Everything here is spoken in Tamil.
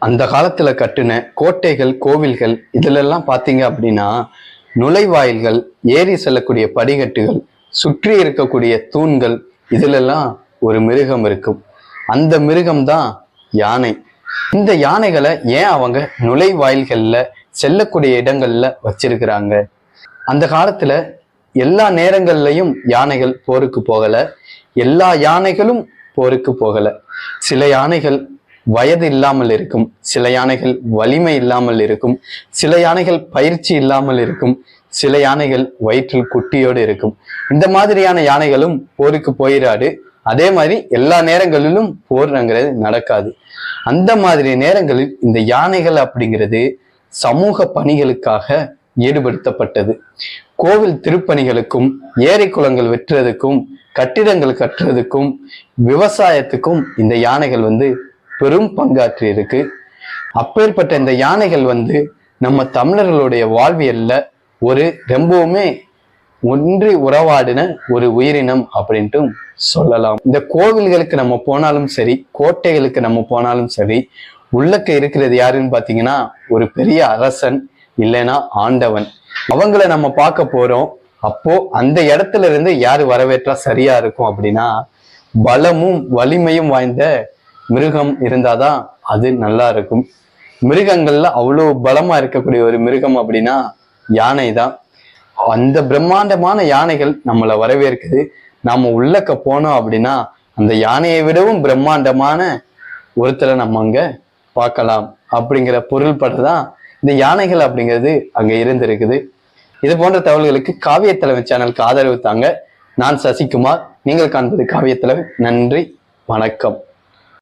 அந்த காலத்துல கட்டின கோட்டைகள் கோவில்கள் இதிலெல்லாம் பாத்தீங்க அப்படின்னா நுழைவாயில்கள் ஏறி செல்லக்கூடிய படிக்கட்டுகள் சுற்றி இருக்கக்கூடிய தூண்கள் இதுலெல்லாம் ஒரு மிருகம் இருக்கும். அந்த மிருகம் தான் யானை. இந்த யானைகளை ஏன் அவங்க நுழைவாயில்கள்ல செல்லக்கூடிய இடங்கள்ல வச்சிருக்கிறாங்க? அந்த காலத்துல எல்லா நேரங்கள்லையும் யானைகள் போருக்கு போகல. எல்லா யானைகளும் போருக்கு போகல. சில யானைகள் வயது இல்லாமல் இருக்கும் சில யானைகள் வலிமை இல்லாமல் இருக்கும் சில யானைகள் பயிற்சி இல்லாமல் இருக்கும் சில யானைகள் வயிற்றில் குட்டியோடு இருக்கும். இந்த மாதிரியான யானைகளும் போருக்கு போயிடாது அதே மாதிரி எல்லா நேரங்களிலும் போர்ங்கிறது நடக்காது. அந்த மாதிரி நேரங்களில் இந்த யானைகள் அப்படிங்கிறது சமூக பணிகளுக்காக ஈடுபடுத்தப்பட்டது. கோவில் திருப்பணிகளுக்கும் ஏரி குளங்கள் வெட்டுறதுக்கும் கட்டிடங்கள் கட்டுறதுக்கும் விவசாயத்துக்கும் இந்த யானைகள் வந்து பெரும் பங்காற்றி இருக்கு. அப்பேற்பட்ட இந்த யானைகள் வந்து நம்ம தமிழர்களுடைய வாழ்வியல்ல ஒரு ரொம்பவுமே ஒன்றி உறவாடின ஒரு உயிரினம் அப்படின்ட்டும் சொல்லலாம். இந்த கோவில்களுக்கு நம்ம போனாலும் சரி கோட்டைகளுக்கு நம்ம போனாலும் சரி உள்ளக்க இருக்கிறது யாருன்னு பாத்தீங்கன்னா ஒரு பெரிய அரசன் இல்லைன்னா ஆண்டவன். அவங்கள நம்ம பார்க்க போறோம். அப்போ அந்த இடத்துல இருந்து யாரு வரவேற்றா சரியா இருக்கும் அப்படின்னா பலமும் வலிமையும் வாய்ந்த மிருகம் இருந்தாதான் அது நல்லா இருக்கும். மிருகங்கள்ல அவ்வளோ பலமா இருக்கக்கூடிய ஒரு மிருகம் அப்படின்னா யானை தான் அந்த பிரம்மாண்டமான யானைகள் நம்மளை வரவேற்குது. நாம உள்ளக்க போனோம் அப்படின்னா அந்த யானையை விடவும் பிரம்மாண்டமான ஒருத்தரை நம்ம அங்க பார்க்கலாம் அப்படிங்கிற பொருள்பட தான் இந்த யானைகள் அப்படிங்கிறது அங்க இருந்திருக்குது. இது போன்ற தகவல்களுக்கு காவிய தலைமை சேனலுக்கு ஆதரவு தாங்க. நான் சசிகுமார். நீங்கள் காண்பது காவியத்தலைவன் நன்றி. வணக்கம்.